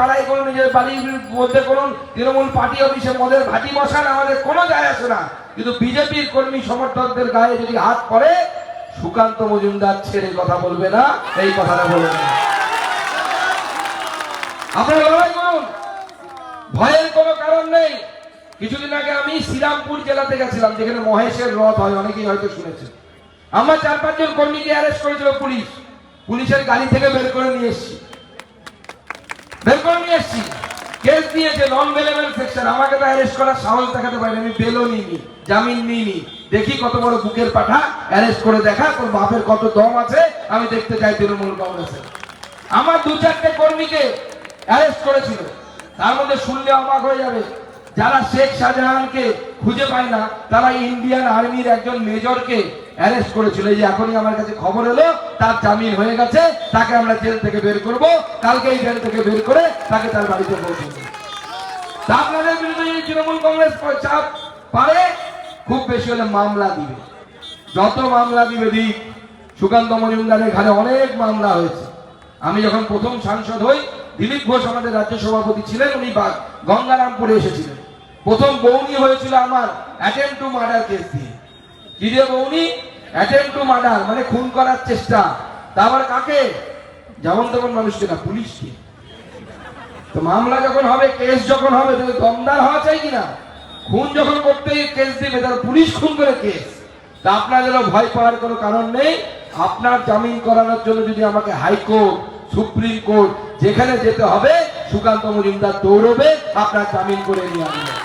করুন, নিজের বাড়ির মধ্যে করুন, তৃণমূল পার্টি অফিসে মদের ভাটি বসান, আমাদের কোনো যায় আসে না। কিন্তু বিজেপির কর্মী সমর্থকদের গায়ে যদি হাত পড়ে, সুকান্ত মজুমদার ছেড়ে কথা বলবে না, এই কথাটা বলবে না। লড়াই করুন। ভয়ের কোনো কারণ নেই। কিছুদিন আগে আমি শ্রীরামপুর জেলাতে গেছিলাম, যেখানে মহেশের রথ হয়, অনেকেই হয়তো শুনেছেন। আমার চার পাঁচজন কর্মীকে অ্যারেস্ট করেছিল পুলিশ। পুলিশের গাড়ি থেকে বের করে নিয়ে এসেছি। বের নিয়ে এসেছি। কেস দিয়েছে নন ভেলেবল সেকশন আমাকে তো অ্যারেস্ট করার সাহস দেখাতে পারিনি, আমি বেলও নিইনি, জামিন নিইনি। দেখি কত বড় বুকের পাঠা অ্যারেস্ট করে দেখা, তোর বাপের কত দম আছে, আমি দেখতে চাই তৃণমূল কংগ্রেসের। আমার দু চারটে কর্মীকে অ্যারেস্ট করেছিল। তার মধ্যে শুনলে অবাক হয়ে যাবে, যারা শেখ শাহজাহানকে খুঁজে পায় না, তারা ইন্ডিয়ান আর্মির একজন মেজরকে অ্যারেস্ট করেছিল। এই এখনই আমার কাছে খবর এলো, তার জামিন হয়ে গেছে, তাকে আমরা জেল থেকে বের করব। কালকে এই জেল থেকে বের করে তাকে তার বাড়িতে পৌঁছে। আপনাদের বিরুদ্ধে তৃণমূল কংগ্রেস চাপ পারে, খুব বেশি হলে মামলা দিবে। যত মামলা দিবে দিক, সুকান্ত মজুমদারের ঘাড়ে অনেক মামলা হয়েছে। আমি যখন প্রথম সাংসদ হই, দিলীপ ঘোষ আমাদের রাজ্য সভাপতি ছিলেন, উনি গঙ্গারামপুরে এসেছিলেন। প্রথম বৌনি হয়েছিল আমার অ্যাটেম্প টু মার্ডার কেস দিয়ে। দিয়ে বৌনি? অ্যাটেম্প টু মার্ডার মানে খুন করার চেষ্টা। তা আবার কাকে? যেমন তেমন মানুষকে না, পুলিশকে। তো মামলা যখন হবে, কেস যখন হবে, তাহলে দমদার হওয়া চাই কিনা? খুন যখন করতে কেস দিবে, তাহলে পুলিশ খুন করে কেস। তা আপনাদেরও ভয় পাওয়ার কোনো কারণ নেই। আপনার জামিন করানোর জন্য যদি আমাকে হাইকোর্ট, সুপ্রিম কোর্ট, যেখানে যেতে হবে, সুকান্ত মজুমদার দৌড়বে, আপনার জামিন করে নিয়ে আসবে।